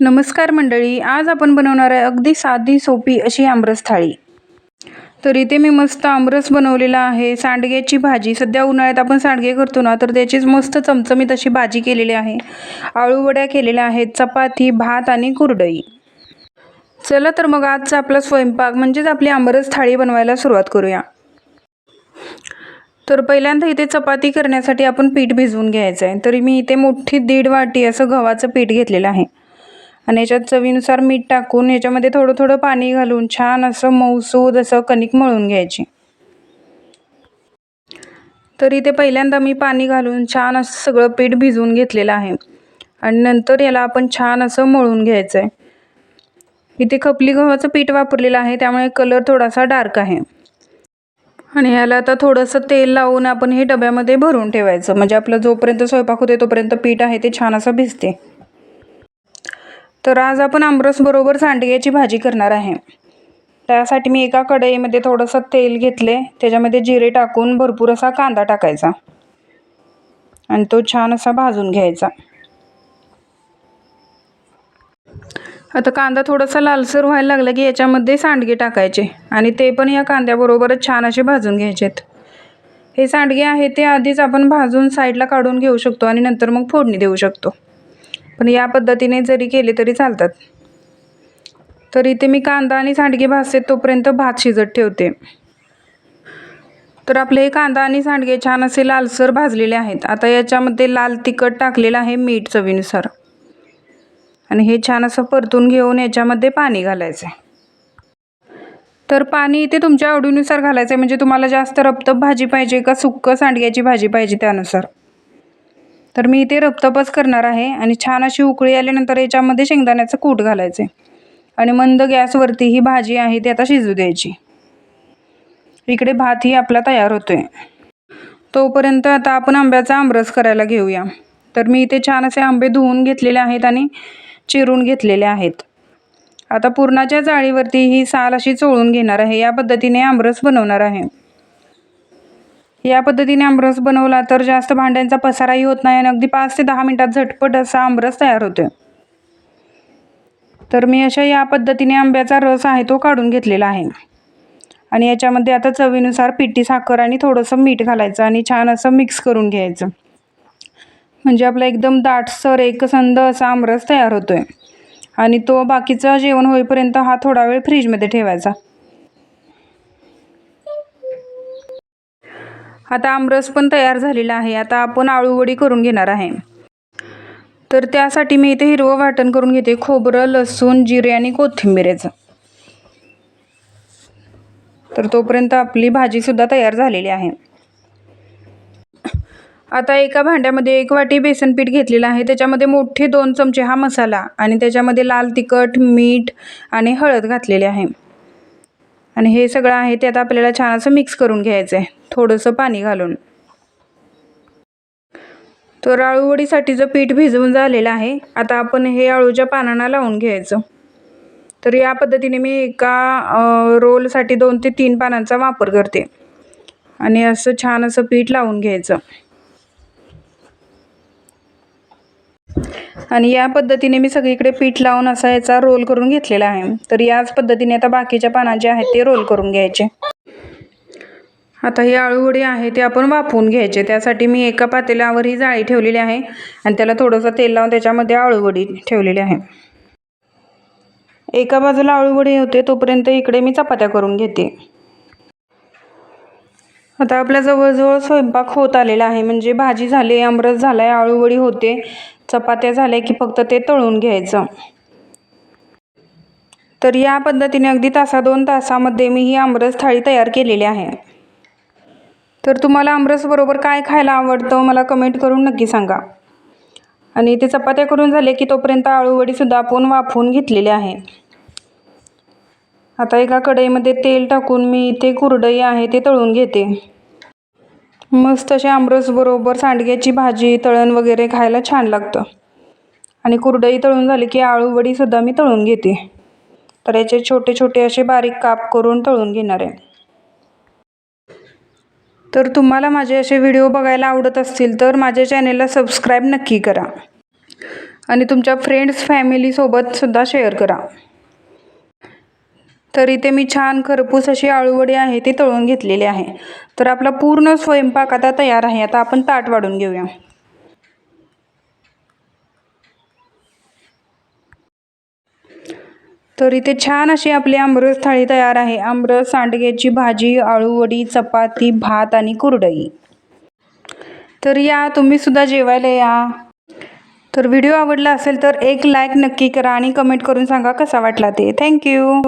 नमस्कार मंडळी आज आपण बनवणार आहे अगदी साधी सोपी अशी आमरस थाळी. तर इथे मी मस्त आमरस बनवलेला आहे. सांडग्याची भाजी सध्या उन्हाळ्यात आपण सांडगे करतो ना तर त्याचीच मस्त चमचमीत अशी भाजी केलेली आहे. आळूवड्या केलेल्या आहेत चपाती भात आणि कुरडई. चला तर मग आजचा आपला स्वयंपाक म्हणजेच आपली आमरस थाळी बनवायला सुरुवात करूया. तर पहिल्यांदा इथे चपाती करण्यासाठी आपण पीठ भिजवून घ्यायचं आहे तरी मी इथे मोठी दीड वाटी असं गव्हाचं पीठ घेतलेलं आहे. आणि याच्यात चवीनुसार मीठ टाकून याच्यामध्ये थोडं थोडं पाणी घालून छान असं मऊसूद असं कणिक मळून घ्यायची. तर इथे पहिल्यांदा मी पाणी घालून छान असं सगळं पीठ भिजवून घेतलेलं आहे. आणि नंतर याला आपण छान असं मळून घ्यायचं आहे इथे खपली गव्हाचं पीठ वापरलेलं आहे त्यामुळे कलर थोडासा डार्क आहे. आणि ह्याला आता थोडंसं तेल लावून आपण हे डब्यामध्ये भरून ठेवायचं. म्हणजे आपलं जोपर्यंत स्वयंपाक होते तोपर्यंत पीठ आहे ते छान असं भिजते. तर आज आपण आमरसबरोबर सांडग्याची भाजी करणार आहे. त्यासाठी मी एका कढईमध्ये थोडंसं तेल घेतले. त्याच्यामध्ये जिरे टाकून भरपूर असा कांदा टाकायचा. आणि तो छान असा भाजून घ्यायचा. आता कांदा थोडासा लालसर व्हायला लागला की याच्यामध्ये सांडगे टाकायचे. आणि ते पण या कांद्याबरोबरच छान असे भाजून घ्यायचेत. हे सांडगे आहे ते आधीच आपण भाजून साईडला काढून घेऊ शकतो आणि नंतर मग फोडणी देऊ शकतो. पण या पद्धतीने जरी केले तरी चालतात. तर इथे मी कांदा आणि सांडगे भाजते तोपर्यंत भात शिजत ठेवते. तर आपले हे कांदा आणि सांडगे छान असे लालसर भाजलेले आहेत. आता याच्यामध्ये लाल तिखट टाकलेलं आहे मीठ चवीनुसार. आणि हे छान असं परतून घेऊन याच्यामध्ये पाणी घालायचं आहे. तर पाणी इथे तुमच्या आवडीनुसार घालायचं आहे. म्हणजे तुम्हाला जास्त रपतप भाजी पाहिजे का सुक्क सांडग्याची भाजी पाहिजे त्यानुसार? तर मी इथे रपतपच करणार आहे आणि छान अशी उकळी आल्यानंतर याच्यामध्ये शेंगदाण्याचं कूट घालायचं आणि मंद गॅसवरती ही भाजी आहे ती आता शिजू द्यायची. इकडे भातही आपला तयार होतोय. तोपर्यंत आता आपण आंब्याचा आमरस करायला घेऊया. तर मी इथे छान असे आंबे धुवून घेतलेले आहेत आणि चिरून घेतलेले आहेत. आता पुरणाच्या जाळीवरती ही साल अशी चोळून घेणार आहे. या पद्धतीने आमरस बनवणार आहे. या पद्धतीने आमरस बनवला तर जास्त भांड्यांचा पसाराही होत नाही आणि अगदी पाच ते दहा मिनटात झटपट असा आमरस तयार होतो तर मी अशा या पद्धतीने आंब्याचा रस आहे तो काढून घेतलेला आहे. आणि याच्यामध्ये आता चवीनुसार पिठी साखर आणि थोडंसं मीठ घालायचं आणि छान असं मिक्स करून घ्यायचं. म्हणजे आपला एकदम दाटसर एकसंद असा आमरस तयार होतो आहे आणि तो बाकीचं जेवण होईपर्यंत हा थोडा वेळ फ्रीजमध्ये ठेवायचा. आता आमरस पण तयार झालेला आहे. आता आपण आळूवडी करून घेणार आहे. तर त्यासाठी मी इथे हिरवं वाटण करून घेते. खोबरं लसूण जिरे आणि कोथिंबीरेचं तर तोपर्यंत आपली भाजीसुद्धा तयार झालेली आहे. आता एका भांड्यामध्ये एक वाटी बेसन पीठ घेतलेलं आहे. त्याच्यामध्ये मोठे दोन चमचे हा मसाला आणि त्याच्यामध्ये लाल तिखट मीठ आणि हळद घातलेले आहे. आणि हे सगळं आहे ते आता आपल्याला छान असं मिक्स करून घ्यायचं आहे. थोडंसं पाणी घालून. तर आळूवडीसाठीचं पीठ भिजवून झालेलं आहे आता आपण हे आळूच्या पानांना लावून घ्यायचं. तर या पद्धतीने मी एका रोलसाठी दोन ते तीन पानांचा वापर करते. आणि असं छान असं पीठ लावून घ्यायचं. आणि या पद्धतीने मी सगळीकडे पीठ लावून असा याचा रोल करून घेतलेला आहे. तर याच पद्धतीने आता बाकीच्या पाना जे आहेत ते रोल करून घ्यायचे. आता ही आळूवडी आहे ते आपण वाफवून घ्यायचे. त्यासाठी मी एका पातेल्यावर ही जाळी ठेवलेली आहे आणि त्याला थोडंसं तेल लावून त्याच्यामध्ये आळूवडी ठेवलेली आहे. एका बाजूला आळूवडी होते तोपर्यंत इकडे मी चपात्या करून घेते. आता आपल्या जवळजवळ स्वयंपाक होत आलेला आहे. म्हणजे भाजी झाली आमरस झाला आहे आळूवडी होते. चपात्या झाल्या की फक्त ते तळून घ्यायचं. तर या पद्धतीने अगदी तासा दोन तासामध्ये मी ही आमरस थाळी तयार केलेली आहे. तर तुम्हाला आमरसबरोबर काय खायला आवडतं मला कमेंट करून नक्की सांगा. आणि ते चपात्या करून झाले की तोपर्यंत आळूवडीसुद्धा आपण वाफवून घेतलेले आहे. आता एका कढईमध्ये तेल टाकून मी इथे कुरडई आहे ते तळून घेते. मस्त असे आमरसबरोबर सांडग्याची भाजी तळण वगैरे खायला छान लागतं. आणि कुरडई तळून झाली की आळूवडीसुद्धा मी तळून घेते. तर याचे छोटे छोटे असे बारीक काप करून तळून घेणार आहे. तर तुम्हाला माझे असे व्हिडिओ बघायला आवडत असतील तर माझ्या चॅनेलला सबस्क्राईब नक्की करा. आणि तुमच्या फ्रेंड्स फॅमिलीसोबतसुद्धा शेअर करा. तर इथे मी छान खरपूस अशी आळूवडी आहे ती तळून घेतलेली आहे. तर आपला पूर्ण स्वयंपाक आता तयार आहे. आता आपण ताट वाढून घेऊया. तर इथे छान अशी आपली आमरस थाळी तयार आहे. आमरस सांडग्याची भाजी आळूवडी चपाती भात आणि कुरडई. तर या तुम्ही सुद्धा जेवायला या. तर व्हिडिओ आवडला असेल तर एक लाईक नक्की करा आणि कमेंट करून सांगा कसा वाटला ते. थँक्यू